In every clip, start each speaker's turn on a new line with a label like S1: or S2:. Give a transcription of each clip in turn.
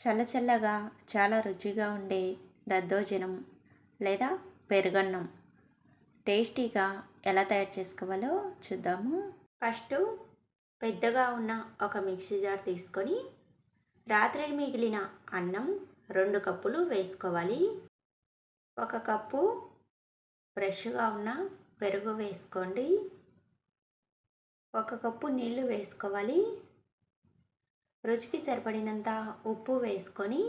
S1: చల్లచల్లగా చాలా రుచిగా ఉండే దద్దోజనం లేదా పెరుగన్నం. టేస్టీగా ఎలా తయారు చేసుకోవాలో చూద్దాము. ఫస్ట్ పెద్దగా ఉన్న ఒక మిక్సీ జార్ తీసుకొని రాత్రి మిగిలిన అన్నం రెండు కప్పులు వేసుకోవాలి. ఒక కప్పు ఫ్రెష్గా ఉన్న పెరుగు వేసుకోండి. ఒక కప్పు నీళ్ళు వేసుకోవాలి. రుచికి సరిపడినంత ఉప్పు వేసుకొని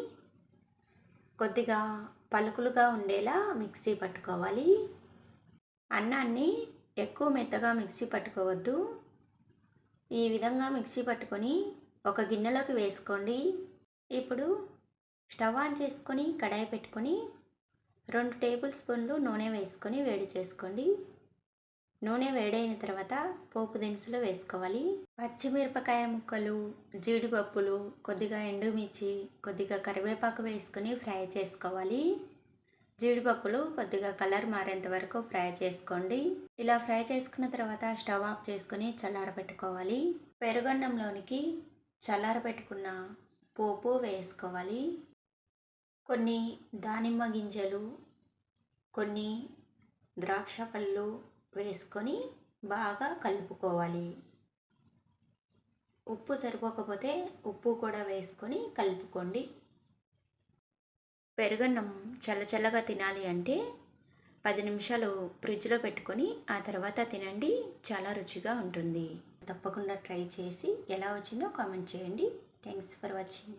S1: కొద్దిగా పలుకులుగా ఉండేలా మిక్సీ పట్టుకోవాలి. అన్నాన్ని ఎక్కువ మెత్తగా మిక్సీ పట్టుకోవద్దు. ఈ విధంగా మిక్సీ పట్టుకొని ఒక గిన్నెలోకి వేసుకోండి. ఇప్పుడు స్టవ్ ఆన్ చేసుకొని కడాయి పెట్టుకొని రెండు టేబుల్ స్పూన్లు నూనె వేసుకొని వేడి చేసుకోండి. నూనె వేడైన తర్వాత పోపు దినుసులు వేసుకోవాలి. పచ్చిమిరపకాయ ముక్కలు జీడిపప్పులు కొద్దిగా ఎండుమిర్చి కొద్దిగా కరివేపాకు వేసుకొని ఫ్రై చేసుకోవాలి. జీడిపప్పులు కొద్దిగా కలర్ మారేంత వరకు ఫ్రై చేసుకోండి. ఇలా ఫ్రై చేసుకున్న తర్వాత స్టవ్ ఆఫ్ చేసుకొని చల్లారబెట్టుకోవాలి పెరుగన్నంలోనికి చల్లారబెట్టుకున్న పోపు వేసుకోవాలి. కొన్ని దానిమ్మ గింజలు కొన్ని ద్రాక్ష పళ్ళు వేసుకొని బాగా కలుపుకోవాలి. ఉప్పు సరిపోకపోతే ఉప్పు కూడా వేసుకొని కలుపుకోండి. పెరుగన్నం చల్లచల్లగా తినాలి అంటే పది నిమిషాలు ఫ్రిడ్జ్లో పెట్టుకొని ఆ తర్వాత తినండి చాలా రుచిగా ఉంటుంది. తప్పకుండా ట్రై చేసి ఎలా వచ్చిందో కామెంట్ చేయండి. Thanks for watching.